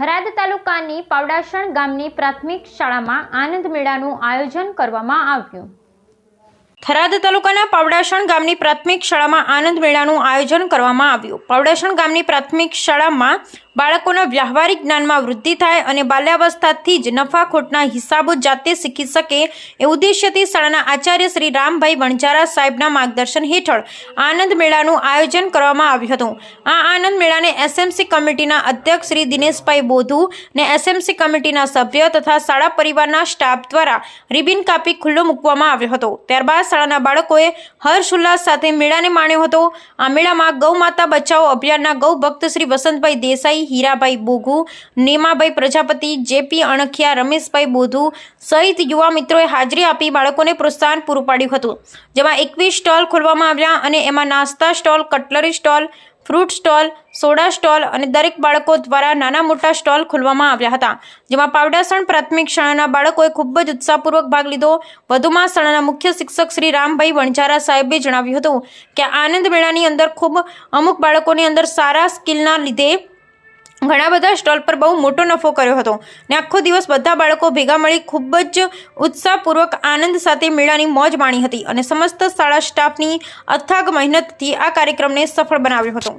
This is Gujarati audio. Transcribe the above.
થરાદ તાલુકાની પાવડાસણ ગામની પ્રાથમિક શાળામાં આનંદ મેળાનું આયોજન કરવામાં આવ્યું. થરાદ તાલુકાના પાવડાસણ ગામની પ્રાથમિક શાળામાં આનંદ મેળાનું આયોજન કરવામાં આવ્યું. પાવડાસણ ગામની પ્રાથમિક શાળામાં બાળકોના વ્યવહારિક જ્ઞાનમાં વૃદ્ધિ થાય અને બાલ્યાવસ્થાથી જ નફાખોટના હિસાબો જાતે શીખી શકે એ ઉદ્દેશ્યથી શાળાના આચાર્ય શ્રી રામભાઈ વણજારા સાહેબના માર્ગદર્શન હેઠળ આનંદ મેળાનું આયોજન કરવામાં આવ્યું હતું. આ આનંદ મેળાને એસએમસી કમિટીના અધ્યક્ષ શ્રી દિનેશભાઈ બોધુ ને એસએમસી કમિટીના સભ્ય તથા શાળા પરિવારના સ્ટાફ દ્વારા રિબિન કાપી ખુલ્લો મૂકવામાં આવ્યો હતો. ત્યારબાદ શાળાના બાળકોએ હર્ષ ઉલ્લાસ સાથે મેળાને માણ્યો હતો. આ મેળામાં ગૌ માતા બચાવો અભિયાનના ગૌ ભક્ત શ્રી વસંતભાઈ દેસાઈ હીરાભાઈ બોઘુ નેમાભાઈ પ્રજાપતિ, જેપી અણખિયા, રમેશભાઈ બોધુ સહિત યુવા મિત્રોએ હાજરી આપી બાળકોને પ્રોત્સાહન પૂરું પાડ્યું હતું. જેમાં એકવીસ સ્ટોલ ખોલવામાં આવ્યા અને એમાં નાસ્તા stall, cutlery stall, fruit stall, soda stall અને દરેક બાળકો દ્વારા નાના મોટા સ્ટોલ ખોલવામાં આવ્યા હતા. જેમાં પાવડાસણ પ્રાથમિક શાળાના બાળકોએ ખૂબ જ ઉત્સાહપૂર્વક ભાગ લીધો. વધુમાં શાળાના મુખ્ય શિક્ષક શ્રી રામભાઈ વણઝારા સાહેબે જણાવ્યું હતું કે આનંદ મેળાની અંદર ખૂબ અમુક બાળકોની અંદર સારા સ્કિલના લીધે ઘણા બધા સ્ટોલ પર બહુ મોટો નફો કર્યો હતો ને આખો દિવસ બધા બાળકો ભેગા મળી ખૂબ જ ઉત્સાહપૂર્વક આનંદ સાથે મેળાની મોજ માણી હતી અને સમસ્ત શાળા સ્ટાફની અથાગ મહેનતથી આ કાર્યક્રમને સફળ બનાવ્યો હતો.